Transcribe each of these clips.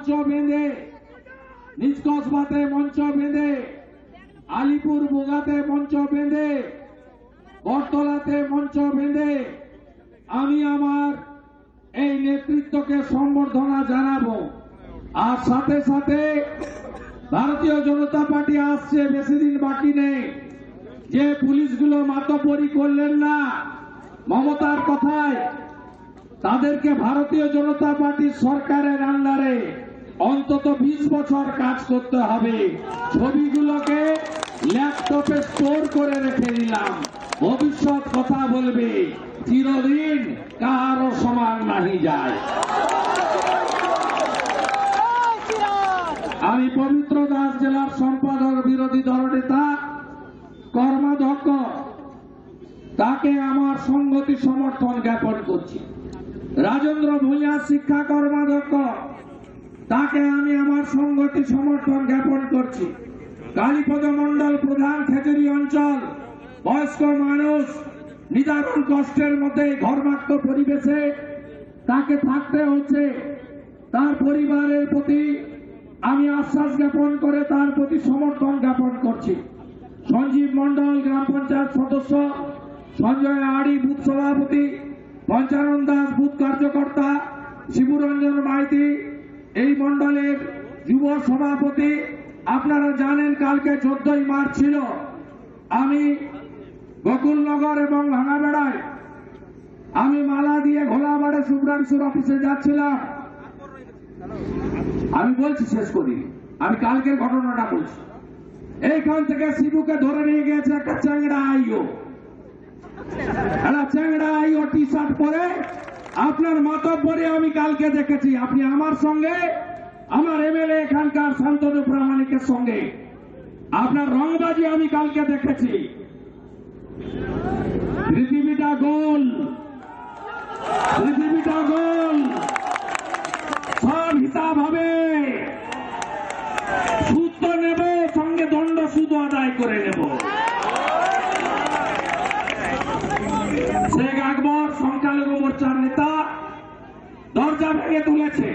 মঞ্চ বেঁধে, নিজ কসবাতে মঞ্চ বেঁধে, আলিপুর বোগাতে মঞ্চ বেঁধে, বটতলাতে মঞ্চ বেঁধে, আমি আমার এই নেতৃত্বকে সম্বর্ধনা জানাব। আর সাথে সাথে ভারতীয় জনতা পার্টি আসছে, বেশি দিন বাকি নেই। যে পুলিশগুলো মাতব্বরি করলেন না, মমতার কথায়, তাদেরকে ভারতীয় জনতা পার্টির সরকারের আন্ডারে অন্তত বিশ বছর কাজ করতে হবে। ছবিগুলোকে ল্যাপটপে স্টোর করে রেখে দিলাম। ভবিষ্যৎ কথা বলবে, চিরদিন কারও সমান নাহি যায়। আমি পবিত্র দাস জেলার সম্পাদক বিরোধী দল নেতা কর্মাধ্যক্ষ, তাকে আমার সংগতি সমর্থন জ্ঞাপন করছি। রাজেন্দ্র ভূঁইয়া, শিক্ষা কর্মাধ্যক্ষ তাকে আমি আমার সংগতি সমর্থন জ্ঞাপন করছি। কালীপদ মণ্ডল প্রধান খেজুরি অঞ্চল, বয়স্ক মানুষ, নিদারুণ কষ্টের মধ্যে ঘরমাক্ত পরিবেশে তাকে থাকতে হচ্ছে। তার পরিবারের প্রতি আমি আশ্বাস জ্ঞাপন করে তার প্রতি সমর্থন জ্ঞাপন করছি। সঞ্জীব মণ্ডল, গ্রাম পঞ্চায়েত সদস্য, সঞ্জয় আড়ি, বুথ সভাপতি, পঞ্চানন দাস, বুথ কার্যকর্তা, শিবুরঞ্জন মাইতি এই মণ্ডলের যুব সভাপতি, আপনারা জানেন কালকে চোদ্দই মার্চ ছিল। আমি গোকুলনগর এবং ভাঙাবেড়ায়, আমি মালা দিয়ে ঘোলাবাড়ে শুভ্রাংশুর অফিসে যাচ্ছিলাম। আমি বলছি, শেষ করি। আমি কালকের ঘটনাটা বলছি। এইখান থেকে শিবুকে ধরে নিয়ে গেছে একটা চ্যাংড়া আইও। একটা চ্যাংড়া আইও টি শার্ট পরে আপনার মাতব্বরে আমি কালকে দেখেছি। আপনি আমার সঙ্গে, আমার এমএলএ এখানকার শান্তনু প্রামাণিকের সঙ্গে। আপনার রংবাজি আমি কালকে দেখেছি। পৃথিবীটা গোল। পৃথিবীটা গোল সব হিসাব হবে সুদ তো নেব সঙ্গে দণ্ড সুদ আদায় করে নেব শেখ আকবর সংখ্যালঘু মোর্চার নেতা দরজা ভেঙে তুলেছে।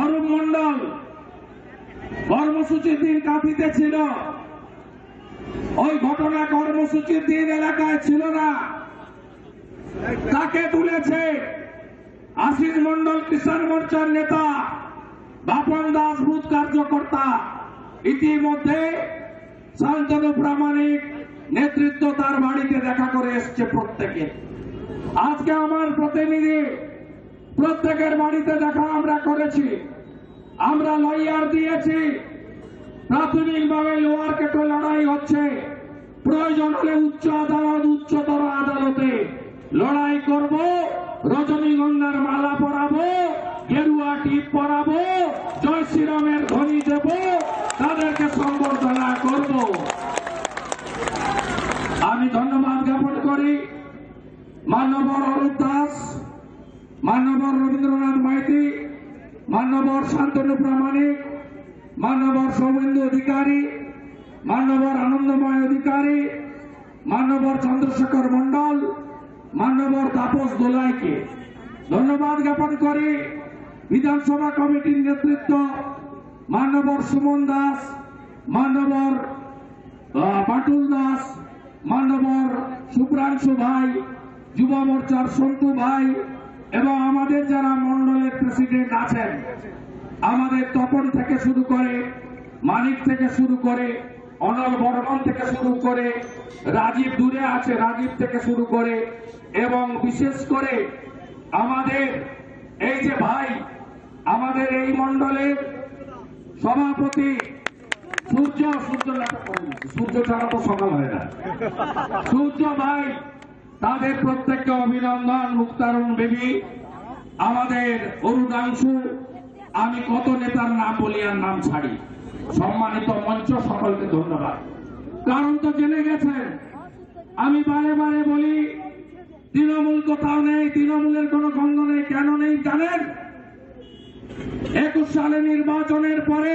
অরূপ মন্ডল কর্মসূচির দিন কাঁথিতে ছিল। ওই ঘটনা কর্মসূচির দিন এলাকায় ছিল না। তাকে তুলেছে আশিস মন্ডল কিষাণ মোর্চার নেতা, বাপন দাস, বুথ কার্যকর্তা। ইতিমধ্যে শান্তনু প্রামাণিক নেতৃত্ব তার বাড়িতে দেখা করে এসছে প্রত্যেকে। আজকে আমার প্রতিনিধি প্রত্যেকের বাড়িতে দেখা, আমরা করেছি। আমরা লয়ার দিয়েছি। প্রাথমিকভাবে লোয়ার কেটো লড়াই হচ্ছে। প্রয়োজন হলে উচ্চ আদালত, উচ্চতর আদালতে লড়াই করব। রজনীগন্ধার মালা পরাবো, গেরুয়া টিপ পরাবো, জয় শ্রীরামের ধ্বনি দেব, তাদেরকে সম্বর্ধনা করব। আমি ধন্যবাদ জ্ঞাপন করি। মান্যবর দাস মান্যবর রবীন্দ্রনাথ মাইতি, মান্যবর শান্তনু প্রামাণিক, মান্যবর সৌমেন্দু অধিকারী, মান্যবর আনন্দময় অধিকারী, মান্যবর চন্দ্রশেখর মণ্ডল, মান্যবর তাপস দোলাইকে। ধন্যবাদ জ্ঞাপন করি বিধানসভা কমিটির নেতৃত্ব মান্যবর সুমন দাস, মান্যবর বাটুল দাস, মান্যবর শুভ্রাংশু ভাই, যুব মোর্চার সন্তু ভাই এবং আমাদের যারা মন্ডলের প্রেসিডেন্ট আছেন, আমাদের তপন থেকে শুরু করে, মানিক থেকে শুরু করে, অনল বর্মন থেকে শুরু করে, রাজীব দূরে আছে, রাজীব থেকে শুরু করে, এবং বিশেষ করে আমাদের এই যে ভাই, আমাদের এই মন্ডলের সভাপতি সূর্য সূর্য নাটক সূর্য ছাড়া তো সকাল হয় না। সূর্য ভাই তাদের প্রত্যেককে অভিনন্দন, মুক্তারুণ বেবি। আমাদের অরুণাংশু, আমি কত নেতার নাম বলি আর নাম ছাড়ি। সম্মানিত মঞ্চ সকলকে ধন্যবাদ। কারণ তো জেনে গেছেন, আমি বারে বারে বলি, তৃণমূল কোথাও নেই, তৃণমূলের কোনো গন্ধ নেই, কেন নেই জানেন? একুশ সালে নির্বাচনের পরে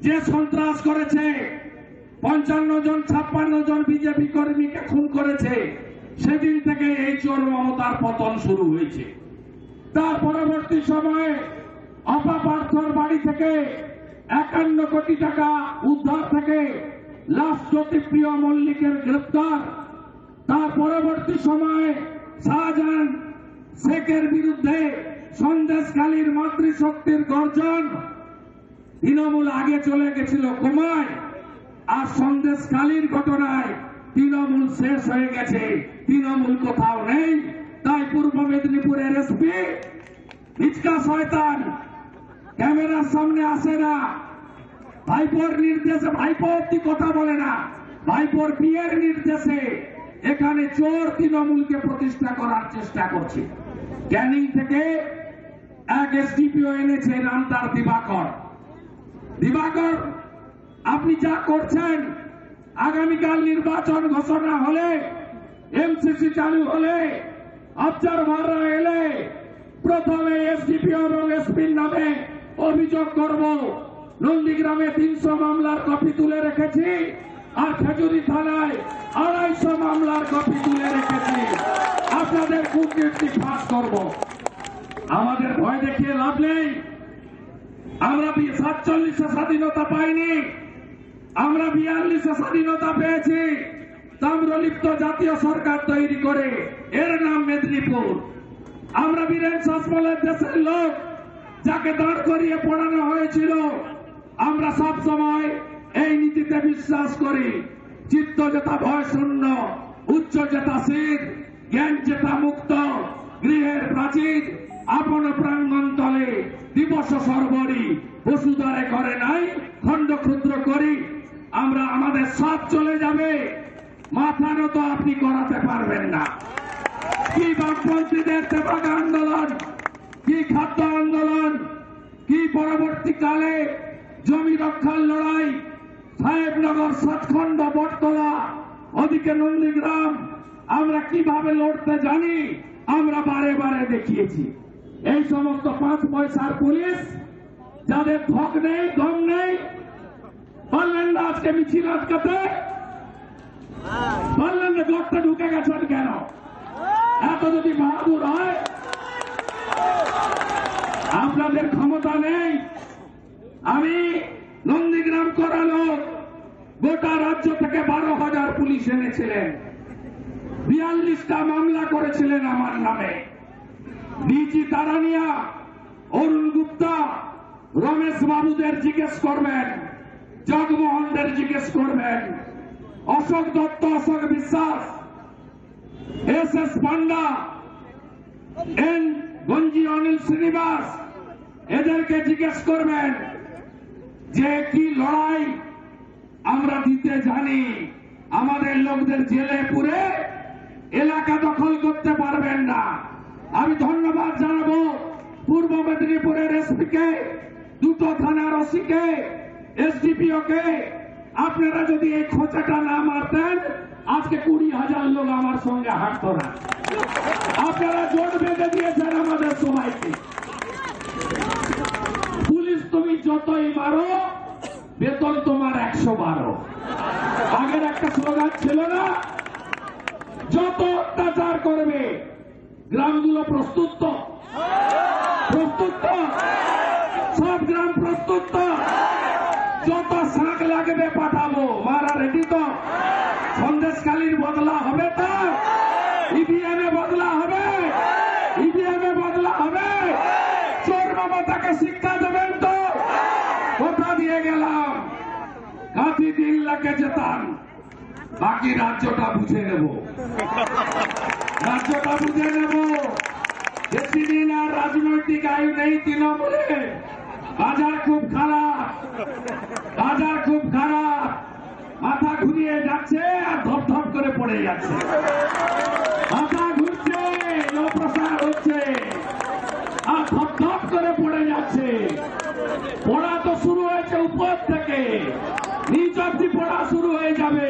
যে সন্ত্রাস করেছে, পঞ্চান্ন জন, ছাপ্পান্ন জন বিজেপি কর্মীকে খুন করেছে সেদিন থেকে এই চোর মমতার পতন শুরু হয়েছে। তার পরবর্তী সময়ে অপাপার্থর বাড়ি থেকে একান্ন কোটি টাকা উদ্ধার থেকে লাশ জ্যোতিপ্রিয় মল্লিকের গ্রেপ্তার। তার পরবর্তী সময়ে শাহজাহান শেখের বিরুদ্ধে সন্দেশকালীর মাতৃশক্তির গর্জন তৃণমূল আগে চলে গেছিল কমায়, আর সন্দেশকালীর ঘটনায় তৃণমূল শেষ হয়ে গেছে। তৃণমূল কোথাও নেই। তাই পূর্ব মেদিনীপুরের এসপি হিচকা শয়তান। ক্যামেরার সামনে আসে না। ভাইপোর নির্দেশে ভাইপো অব্দি কথা বলে না। ভাইপোর বিয়ের নির্দেশে এখানে চোর তৃণমূলকে প্রতিষ্ঠা করার চেষ্টা করছে। ক্যানিং থেকে এক এসডিপিও এনেছে নাম দিবাকর। দিবাকর, আপনি যা করছেন আগামীকাল নির্বাচন ঘোষণা হলে এমসিসি চালু হলে অবজারভাররা এলে প্রথমে এসডিপিও এবং এসপির নামে অভিযোগ করব। নন্দীগ্রামে তিনশো মামলার কপি তুলে রেখেছি আর খেজুরি থানায় আড়াইশো মামলার কপি তুলে রেখেছি। আপনাদের কুকীর্তি ফাঁস করব। আমাদের ভয় দেখিয়ে লাভ নেই। আমরা সাতচল্লিশে স্বাধীনতা পাইনি। আমরা বিয়াল্লিশে স্বাধীনতা পেয়েছি। তাম্রলিপ্ত জাতীয় সরকার তৈরি করে। এর নাম মেদিনীপুর। আমরা বীরেন শাসমলের দেশের লোক, যাকে দাঁড় করিয়ে পড়ানো হয়েছিল। আমরা সব সময় এই নীতিতে বিশ্বাস করি। চিত্ত যেটা ভয় শূন্য, উচ্চ যেটা শীত জ্ঞান যেটা মুক্ত, গৃহের প্রাচীর, আপন প্রাঙ্গণ তলে দিবস সর্বরি, বসুধারে করে নাই, খণ্ড ক্ষুদ্র করি আমরা আমাদের সব চলে যাবে। মাথারও তো আপনি করাতে পারবেন না। কি বামপন্থীদের তেভাগ আন্দোলন, কি খাদ্য আন্দোলন, কি পরবর্তীকালে জমি রক্ষার লড়াই, সাহেবনগর সচখণ্ড বটতলা, ওদিকে নন্দীগ্রাম, আমরা কীভাবে লড়তে জানি, আমরা বারে বারে দেখিয়েছি। এই সমস্ত পাঁচ পয়সার পুলিশ, যাদের ধক নেই দম নেই পারলেন না আজকে মিছিল আটকাতে? পারলেন না গর্তে ঢুকে গেছেন কেন? এত যদি বাহাদুর হয়, আপনাদের ক্ষমতা নেই। আমি নন্দীগ্রাম করালো, গোটা রাজ্য থেকে বারো হাজার পুলিশ এনেছিলেন। বিয়াল্লিশটা মামলা করেছিলেন আমার নামে। ডিজি তারানিয়া, অরুণ গুপ্তা, রমেশ বাবুদের জিজ্ঞেস করবেন। জগমোহনদের জিজ্ঞেস করবেন, Ashok Dutta, Ashok Biswas, S S Panda, N Ganji Anil Srinivas, এদেরকে জিজ্ঞেস করবেন যে কি লড়াই আমরা দিতে জানি। আমাদের লোকদের জেলে পুরে এলাকা দখল করতে পারবেন না। আমি ধন্যবাদ জানাব পূর্ব মেদিনীপুরের এসপি কে দুটো থানার ওসি কে এসডিপিও কে আপনারা যদি এই খোঁচাটা না মারতেন, আজকে কুড়ি হাজার লোক আমার সঙ্গে হাঁটত না। আপনারা জোট বেঁধে দিয়েছেন আমাদের সবাইকে। পুলিশ তুমি যতই মারো, বেতন তোমার একশো বারো। আগের একটা স্লোগান ছিল না? যত অত্যাচার করবে, গ্রামগুলো প্রস্তুত তো? প্রস্তুত তো? সব গ্রাম প্রস্তুত তো যত শাঁখ লাগবে পাঠাবো মারা রেডি তো সন্দেশকালীর বদলা হবে তো ইভিএম এ বদলা হবে ইভিএম এ বদলা হবে চোর মমতাকে শিক্ষা দেবেন তো কথা দিয়ে গেলাম কাঁথি লাখে যেতাম বাকি রাজ্যটা বুঝে নেব। রাজ্যটা বুঝে নেব। বেশিদিন আর রাজনৈতিক আয়ু নেই তৃণমূলে। বাজার খুব খারাপ। বাজার খুব খারাপ। মাথা ঘুরিয়ে যাচ্ছে আর ধপ ধপ করে পড়ে যাচ্ছে মাথা ঘুরছে প্রসার হচ্ছে আর ধপ ধপ করে পড়ে যাচ্ছে পড়া তো শুরু হয়েছে উপর থেকে নিচ অব্দি পড়া শুরু হয়ে যাবে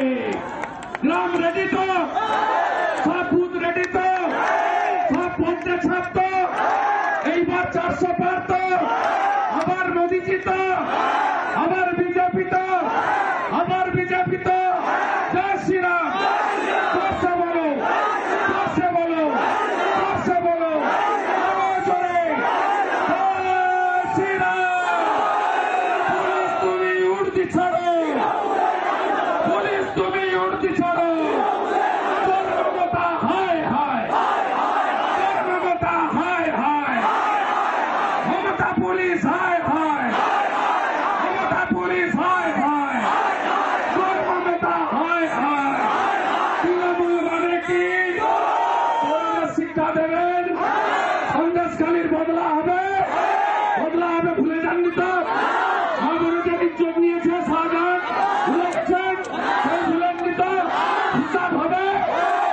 গ্রাম রেডি তো সব বুথ রেডি তো? সব পঞ্চায়েত সব তো এইবার চারশো পার তো আবার মোদিজি তো আবার বিজেপি তো আবার বিজেপি তো জয় শ্রীরাম জোরসে বলো জোরসে বলো জোরসে বলো আরও জোরে জয় শ্রী সন্দেশকালীর বদলা হবে বদলা হবে ভুলে যাননি তো মহাবীরদের ইজ্জত নিয়েছে শাহজাহান ভুলে গেছেন সেই ভুলেননি তো হিসাব হবে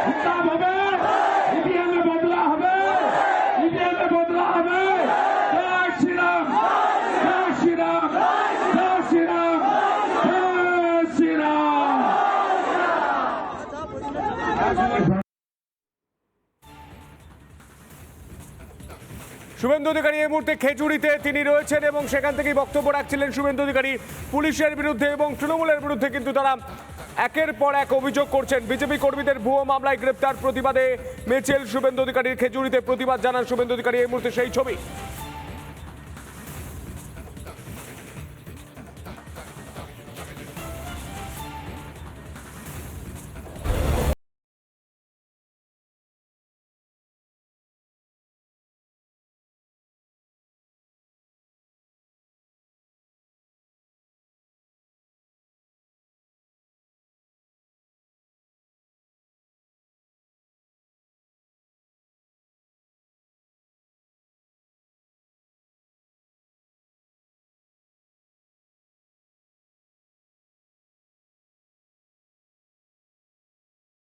হিসাব হবে ইভিএমে বদলা হবে ইভিএমে বদলা হবে জয় শ্রীরাম জয় শ্রীরাম জয় শ্রীরাম জয় শ্রীরাম শুভেন্দু অধিকারী এই মুহূর্তে খেচুড়িতে তিনি রয়েছেন এবং সেখান থেকেই বক্তব্য রাখছিলেন শুভেন্দু অধিকারী পুলিশের বিরুদ্ধে এবং তৃণমূলের বিরুদ্ধে কিন্তু তারা একের পর এক অভিযোগ করছেন। বিজেপি কর্মীদের ভুয়ো মামলায় গ্রেপ্তার প্রতিবাদে মেচেল শুভেন্দু অধিকারীর খেচুড়িতে প্রতিবাদ জানান শুভেন্দু অধিকারী। এই মুহূর্তে সেই ছবি।